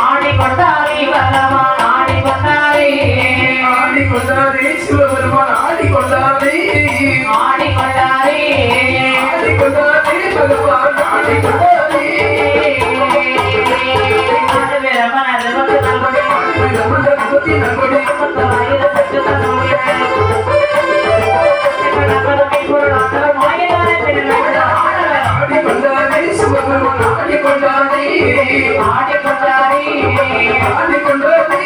ஆடிக்கொண்டாரே பகவான் ஆடிக்கொண்டாரே ஆடிக்கொண்டாரே சிவபெருமான் ஆடிக்கொண்டாரே பகவான் சிவபெருமான் ஆடிக்கொண்டாரே ஆடிக்கொண்டாரே ஆடிக்கொண்டாரே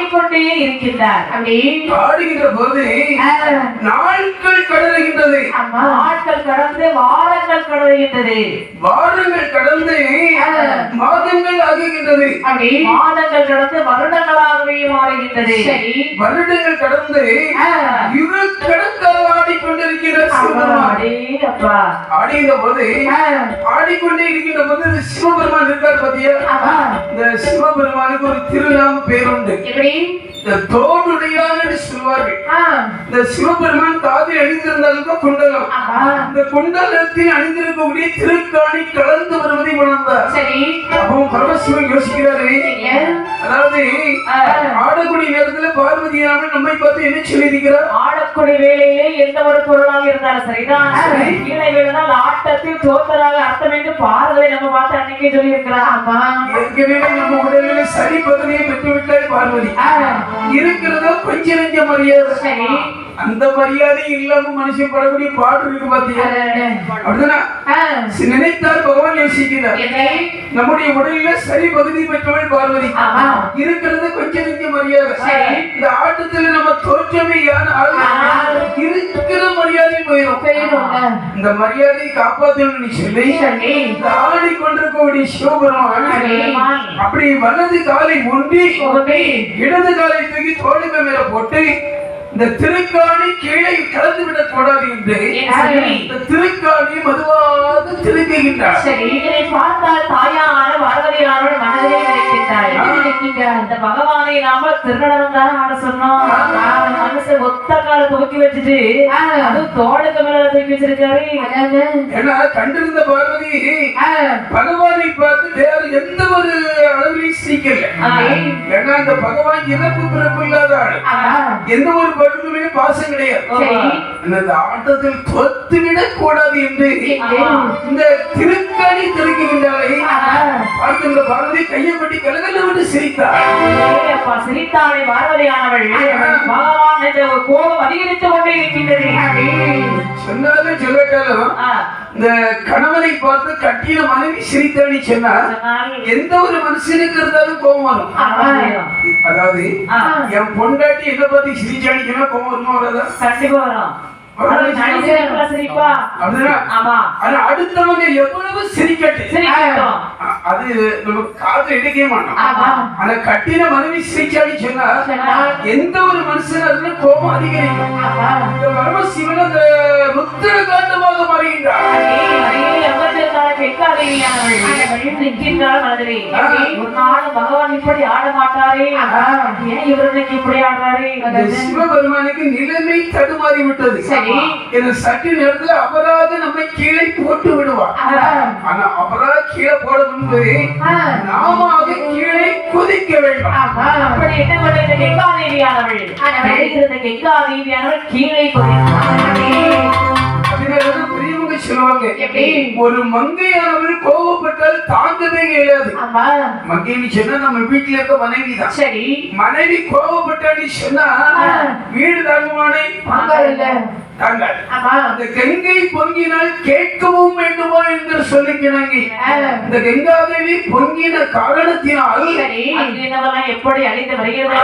ஆடிக்கொண்டே இருக்கின்றார். அப்படி. ஆடுகின்ற போது நாட்கள் கடலுகின்றது. நாட்கள் கடந்து வாரங்கள் கடவுகின்றது வாரங்கள் கடந்து அப்படி மாதங்கள் கடந்து வருடங்களாகவே மாறுகின்றது. சரி. வருடங்கள் கடந்து இரு கடற்கரை ஆடிக்கொண்டிருக்கிற சிவபெருமான். அப்பா. ஆடுகின்ற போது ஆடிக்கொண்டே இருக்கின்ற போது இந்த சிவபெருமான் இருக்கார் பாத்தியா? இந்த சிவபெருமானுக்கு ஒரு திருநாம பேருண்டு. எப்படி? இந்த தோடுடையான் என்று சொல்வார்கள் இந்த சிவபெருமான் காதில் அணிந்திருந்தாலும் குண்டலம் இந்த குண்டலத்தில் அணிந்திருக்கக்கூடிய திருக்காணி கலந்து வருவதை உணர்ந்தார். சரி. அப்போ பரமசிவன் யோசிக்கிறாரு. அதாவது ஆடக்கூடிய நேரத்துல பார்வதியானவர் நம்மை பார்த்து என்ன சொல்லியிருக்கிறார்? ஆடக்கூடிய வேலையிலே எந்த ஒரு பொருளாக இருந்தாலும் சரிதான். கீழே விழுந்தால் ஆட்டத்தில் தோத்தராக அர்த்தம் என்று பார்வதை நம்ம பார்த்து அன்னைக்கே சொல்லி இருக்கிறார் ஆமா. ஏற்கனவே நம்ம உடலில் சரி பகுதியை பெற்றுவிட்டார் பார்வதி. இருக்கிறதோ கொஞ்ச நெஞ்ச மரியாதை அந்த மரியாதை இல்லாம மனுஷன் படக்கூடிய பாட்டு இருக்கு அப்படிதானே? நினைத்தார் பகவான் யோசிக்கிறார் நம்முடைய உடலில சரி பகுதி பெற்றவள் பார்வதி. இருக்கிறது கொஞ்ச நெஞ்ச மரியாதை. இந்த ஆட்டத்துல நம்ம தோற்றமே யானால் இருக்கிற மரியாதை போயிடும் இந்த மரியாதையை காப்பாற்றணும்னு சொல்லி இந்த ஆடிக்கொண்டிருக்கக்கூடிய சிவபெருமான் பெருமான். அப்படி வலது காலை ஒன்றி உங்களை இடது காலை தூக்கி தோளுக்கு மேல போட்டு இந்த திருக்காணி கீழே கலந்து விடக் கூடாது என்று. இந்த திருக்காணி மதுவாக திருக்குகின்றார். சரி இதனை பார்த்தால் தாயான பார்வதியானோட மனதிலே நினைக்கின்றார். இந்த பகவானை நாம திருநடனம் தான் ஆட சொன்னோம். மனசு ஒத்த கால தூக்கி வச்சுட்டு அதுவும் தோளுக்கு மேல தூக்கி வச்சிருக்காரு. ஏன்னா கண்டிருந்த பார்வதி பகவானை பார்த்து வேற எந்த ஒரு அளவிலையும் சிரிக்கல. ஏன்னா பகவான் இறப்பு பிறப்பு இல்லாத ஆள். எந்த ஒரு பருவமே பாசம் கிடையாது. இந்த ஆட்டத்தில் தொத்து விடக் கூடாது என்று இந்த திருக்காணி திருக்குகின்றாலே பார்த்து இந்த பார்வதி கையை பட்டி கலகல விட்டு சிரித்தார் அப்பா சிரித்தாளை பார்வதியானவள். பகவான் ஒரு கோபம் அதிகரித்துக் கொண்டே இருக்கின்றது. சொன்னாலும் சொல்லாட்டாலும் இந்த கணவனை பார்த்து கட்டிய மனைவி சிரித்தாடி சொன்னா எந்த ஒரு மனுஷனுக்கு இருந்தாலும் கோபம் வரும். அதாவது என் பொண்டாட்டி என்ன பார்த்து சிரிச்சாடிக்குன்னா கோபம் வருமா வராதா? கண்டிப்பா வரும். அடுத்தவங்க எவ்வளவு சிரிக்கட்டு சிரிக்கட்டும். அது நம்ம காது எடுக்கவே மாட்டோம். ஆனா கட்டின மனைவி சிரிச்சாடி சொன்னா எந்த ஒரு மனுஷன் அதுல கோபம் அதிகரிக்கும்? இந்த பரமசிவன் அந்த ருத்திர காண்டமாக மாறுகின்றார். நிற்கின்றாள் ஒரு நாள் பகவான் இப்படி ஆட மாட்டாரே ஏன் இப்படி ஆடுறாரு? சிவபெருமானுக்கு நிலைமை தடுமாறி விட்டது சரி. சற்று நேரத்துல அபராத நம்மை கீழே போட்டு விடுவார். ஆனா அபராத கீழே போட முன்பு நாம அதை கீழே குதிக்க வேண்டும். அப்படி என்ன பண்ண இந்த கெங்காதேவியானவள் இருந்த கெங்காதேவியானவள் கீழே பெரியவங்க சொல்லுவாங்க? ஒரு மங்கையானவள் கோபப்பட்டால் தாங்கவே இயலாது. ஆமா. மங்கைன்னு சொன்னா நம்ம வீட்டுல இருக்க மனைவி தான் சரி. மனைவி கோபப்பட்டான்னு சொன்னா வீடு தாங்குவானே? தாங்காது. அந்த கங்கை பொங்கினால் கேட்கவும் வேண்டுமா என்று சொல்லுகிறாங்க. இந்த கங்காதேவி பொங்கின காரணத்தினால் எப்படி அழிந்து வருகிறது?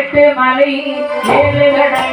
எட்டு மலை ஏழு கடல்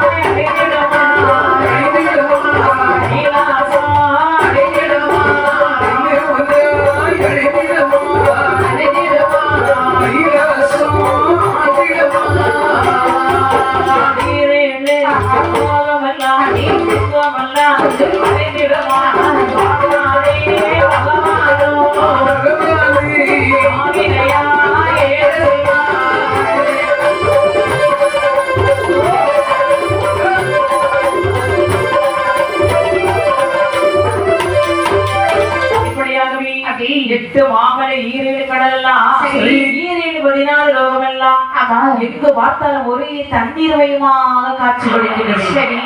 எங்கு பார்த்தாலும் ஒரே தண்ணீர் மயமாக காட்சி கொடுக்கிறது. சரி.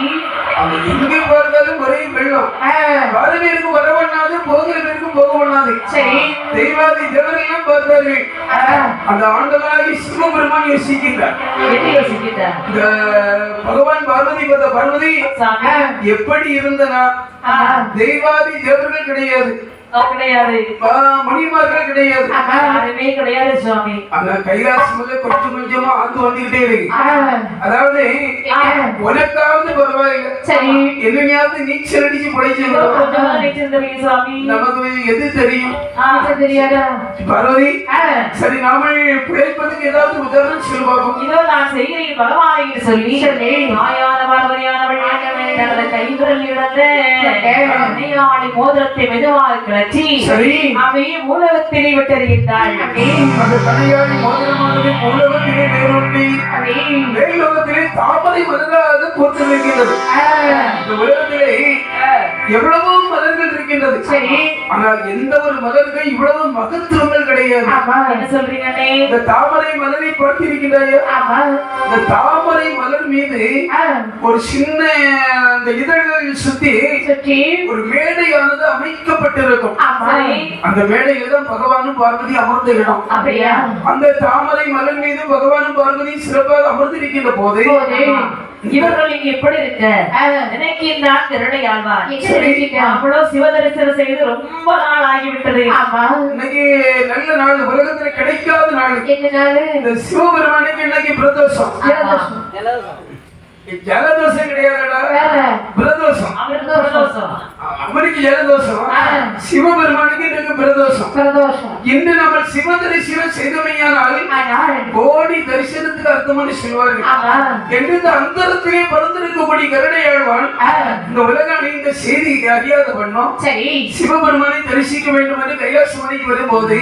அவன் எங்கே பார்த்தாலும் ஒரே வெள்ளம். ஆ, வரவேற்கு வர பண்ணாது போகிறவருக்கு போக பண்ணாது சரி. தெய்வாதி தேவரெல்லாம் பார்த்தார்கள். அந்த ஆண்டவராகி சிவபெருமான் யோசிக்கின்றார். என்ன யோசிக்கிறார் இந்த பகவான் பார்வதி பார்த்த பார்வதி எப்படி இருந்தனா? தெய்வாதி தேவர்கள் கிடையாது. கிடையாது. ஆ, மணிமார்கள் கிடையாது. யாருமே கிடையாது சுவாமி. அந்த கைலாசத்துல கொஞ்சம் கொஞ்சமா ஆந்து வந்துகிட்டே இருக்கு. அதாவது உனக்காவது பரவாயில்லை. சரி. என்னையாவது நீச்சல் அடிச்சு தெரியும் சுவாமி. நமக்கு எது தெரியும்? தெரியாதா? பார்வதி சரி நாம பிழைப்பதுக்கு ஏதாவது உதாரணம் சொல்லி இதோ நான் செய்கிறேன் பகவானை சொல்லி. மாயான பார்வதியானவள் தனது கைவிரல் இழந்த வினையாளி மோதிரத்தை மெதுவாக கிளச்சி சரி. விட்டறிகின்றாள். அந்த மோதிரமானது உலகத்திலே மேலோகத்திலே தாமரை வைக்கின்றது ஆ, இந்த உலகத்திலே எவ்வளவோ மலர்கள் இருக்கின்றது. சரி. ஆனால் எந்த ஒரு மலர்கள் இவ்வளவு மகத்துவங்கள் கிடையாது. என்ன சொல்றீங்கன்னே இந்த தாமரை மலரை பார்த்திருக்கின்றாயா? ஆமா. இந்த தாமரை மலர் மீது ஒரு சின்ன அந்த இதழ்கள் சுத்தி சுற்றி ஒரு மேடையானது அமைக்கப்பட்டிருக்கும். அந்த மேடையில தான் பகவானும் பார்வதி அமர்ந்த இடம் அப்படியா? அந்த தாமரை மலர் மீது பகவானும் பார்வதி சிறப்பாக அமர்ந்திருக்கின்ற போது போது இவர்கள் இங்க எப்படி இருக்க? நினைக்கின்றான் திருடை ஆழ்வார்? அவ்வளவு சிவதரிசனம் செய்து ரொம்ப நாள் ஆகிவிட்டது. ஆமா. இன்னைக்கு நல்ல நாள் உலகத்துல கிடைக்காத நாளு. இந்த சிவபெருமானுக்கு இன்னைக்கு பிரதோஷம். ஜலதோஷம் கிடையாதுடா. பிரதோஷம். அவனுக்கு ஜலதோஷம். சிவபெருமானுக்கு இன்னைக்கு பிரதோஷம். பிரதோஷம். இன்று நம்ம சிவ தரிசனம் செய்தமையானால் கோடி தரிசனத்துக்கு அர்த்தம்னு சொல்வார்கள் இந்த அந்தரத்திலே பறந்திருக்கக்கூடிய கருடையாழ்வான் ஆ, இந்த உலக இந்த செய்தியை அறியாத பண்ணோம் சரி. சிவபெருமானை தரிசிக்க வேண்டும் என்று கைலாச மலைக்கு வரும்போது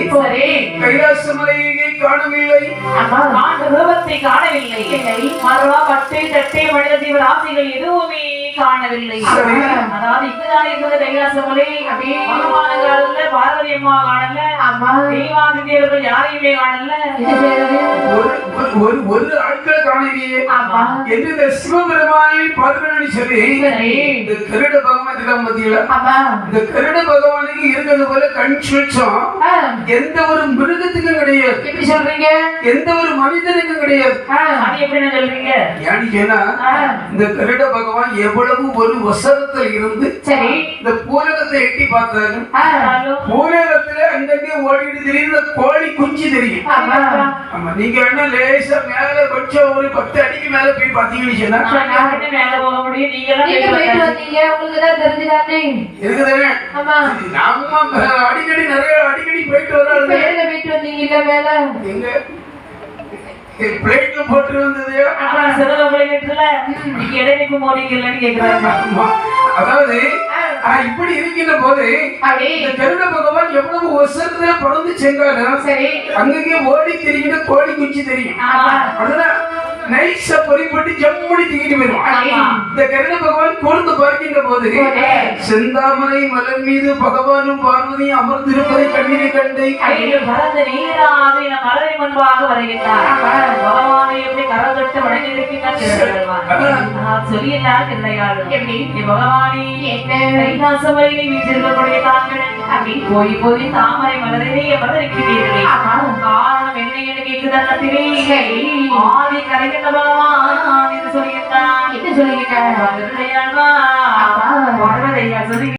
கைலாச மலையை காணவில்லை. ஆமா. நான் ரூபத்தை காணவில்லை. மறுவா பட்டை தட்டை மனித தீவிர ஆசைகள் எதுவுமே காணவில்லை. அதாவது இங்குதான் இருக்கிறது கைலாசமலை. அப்படியே. பகவானுங்கால பார்வதி அம்மா காணல. ஆமா தெய்வாதி தேவர்கள் யாரையுமே காணல. ஒரு ஒரு- ஒரு ஒரு ஆட்களை காணவில்லையே. ஆமா. என்று இந்த சிவபெருமானை பார்க்கணும்னு சொல்லி இந்த கருட பகவான் இருக்கான் மத்தியில ஆமா. இந்த கருட பகவானுக்கு இருக்கிறது போல கண் சுழற்சம் ஆ, எந்த ஒரு மிருகத்துக்கும் கிடையாது. எப்படி சொல்றீங்க? எந்த ஒரு மனிதனுக்கும் கிடையாது. எப்படி சொல்றீங்க? ஏன்னு ஆ, இந்த கருட பகவான் எவ்வளவு ஒரு வசரத்தில் இருந்து சரி. இந்த பூலகத்தை எட்டி பார்த்தாரு. ஆ, பூலகத்துல அங்கங்கே ஓடிட்டு தெரியும் கோழி குஞ்சு தெரியும். ஆமா. நீங்க வேணா லேசா மேல கொஞ்சம் ஒரு பத்து அடிக்கு மேல போய் பாத்தீங்கன்னு சொன்னா மேல போக முடியும். நீங்க. வந்தீங்க. நம்ம அடிக்கடி நிறைய அடிக்கடி போயிட்டு எதுல போயிட்டு வந்தீங்கல்ல மேல? எங்க? பிளேட்ல போட்டு வந்தது அப்புறம் சிறந்த பிள்ளைங்கட்டுல நீங்க இடைநிக்கு போனீங்க இல்லைன்னு கேக்குறாங்க ஆமா. அதாவது இப்படி இருக்கின்ற போது இந்த கருட பகவான் எவ்வளவு ஒசரத்துல பறந்து சென்றாலும் சரி. அங்கங்கே ஓடி தெரிகிற கோழி குஞ்சு தெரியும். அதெல்லாம் நைஸா பொறிப்பட்டு ஜம்முடி தூக்கிட்டு போயிடும். இந்த கருட பகவான் கூர்ந்து பார்க்கின்ற போது. செந்தாமரை மலர் மீது பகவானும் பார்வதியும் அமர்ந்திருப்பதை கண்ணினை கண்டு நீராவி நம் மலரை முன்பாக வருகின்றார். பகவானை எப்படி கரம் தொட்டு வணங்கி இருக்கின்றார் சொல்லிட்டா கிள்ளையாள் எப்படி? நீ பகவானே என்ன கைலாசமலையிலே வீற்றிருக்கக்கூடிய தாங்கள் தம்பி போய் போய் தாமரை மலரிலே மலரிக்கிறீர்களே ஆனால் காரணம் என்ன என்று கேட்குதன்னத்திலே ஆதி கரைகின்ற பகவான் என்று சொல்கிறான் என்று சொல்கிறார் வருவதையா சொல்லுகிறார்